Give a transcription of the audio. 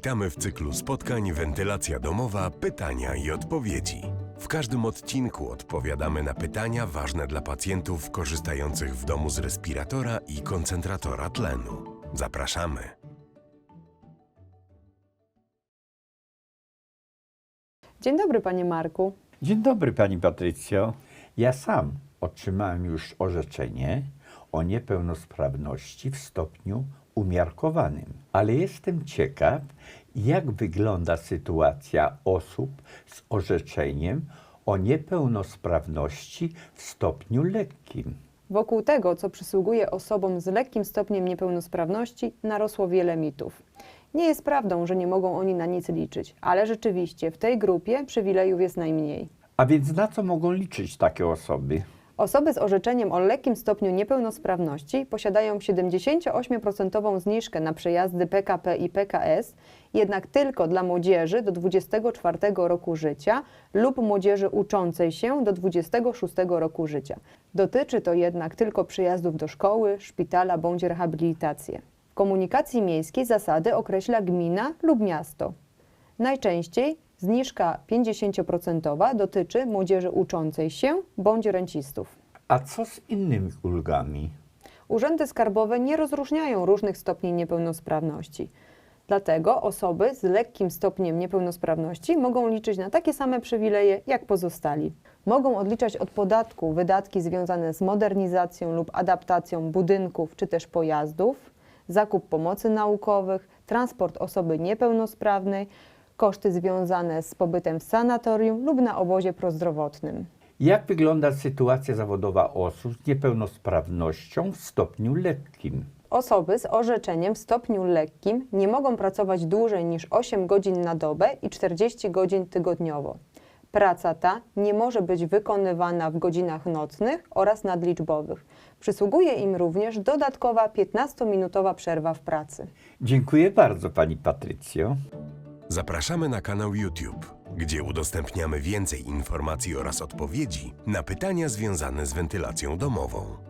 Witamy w cyklu spotkań Wentylacja domowa pytania i odpowiedzi. W każdym odcinku odpowiadamy na pytania ważne dla pacjentów korzystających w domu z respiratora i koncentratora tlenu. Zapraszamy. Dzień dobry, panie Marku. Dzień dobry Pani Patrycjo. Ja sam otrzymałem już orzeczenie o niepełnosprawności w stopniu umiarkowanym, ale jestem ciekaw, jak wygląda sytuacja osób z orzeczeniem o niepełnosprawności w stopniu lekkim. Wokół tego, co przysługuje osobom z lekkim stopniem niepełnosprawności, narosło wiele mitów. Nie jest prawdą, że nie mogą oni na nic liczyć, ale rzeczywiście w tej grupie przywilejów jest najmniej. A więc na co mogą liczyć takie osoby? Osoby z orzeczeniem o lekkim stopniu niepełnosprawności posiadają 78% zniżkę na przejazdy PKP i PKS, jednak tylko dla młodzieży do 24 roku życia lub młodzieży uczącej się do 26 roku życia. Dotyczy to jednak tylko przyjazdów do szkoły, szpitala bądź rehabilitację. W komunikacji miejskiej zasady określa gmina lub miasto. Najczęściej zniżka 50% dotyczy młodzieży uczącej się bądź rencistów. A co z innymi ulgami? Urzędy skarbowe nie rozróżniają różnych stopni niepełnosprawności. Dlatego osoby z lekkim stopniem niepełnosprawności mogą liczyć na takie same przywileje jak pozostali. Mogą odliczać od podatku wydatki związane z modernizacją lub adaptacją budynków czy też pojazdów, zakup pomocy naukowych, transport osoby niepełnosprawnej, koszty związane z pobytem w sanatorium lub na obozie prozdrowotnym. Jak wygląda sytuacja zawodowa osób z niepełnosprawnością w stopniu lekkim? Osoby z orzeczeniem w stopniu lekkim nie mogą pracować dłużej niż 8 godzin na dobę i 40 godzin tygodniowo. Praca ta nie może być wykonywana w godzinach nocnych oraz nadliczbowych. Przysługuje im również dodatkowa 15-minutowa przerwa w pracy. Dziękuję bardzo Pani Patrycjo. Zapraszamy na kanał YouTube, gdzie udostępniamy więcej informacji oraz odpowiedzi na pytania związane z wentylacją domową.